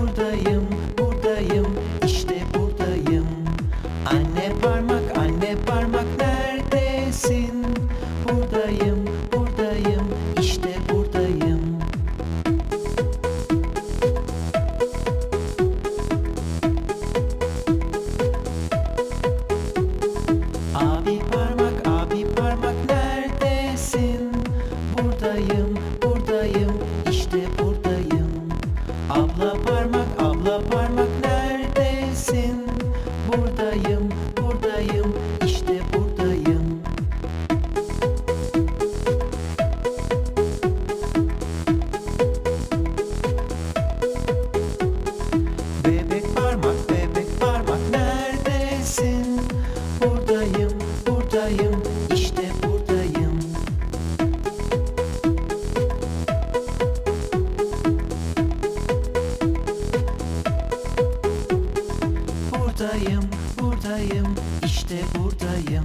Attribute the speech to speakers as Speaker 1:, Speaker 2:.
Speaker 1: buradayım, buradayım, işte buradayım. Anne parmak, anne parmak neredesin? Buradayım, buradayım, işte buradayım. Abi parmak, abi parmak neredesin? Buradayım, Buradayım, buradayım, işte buradayım.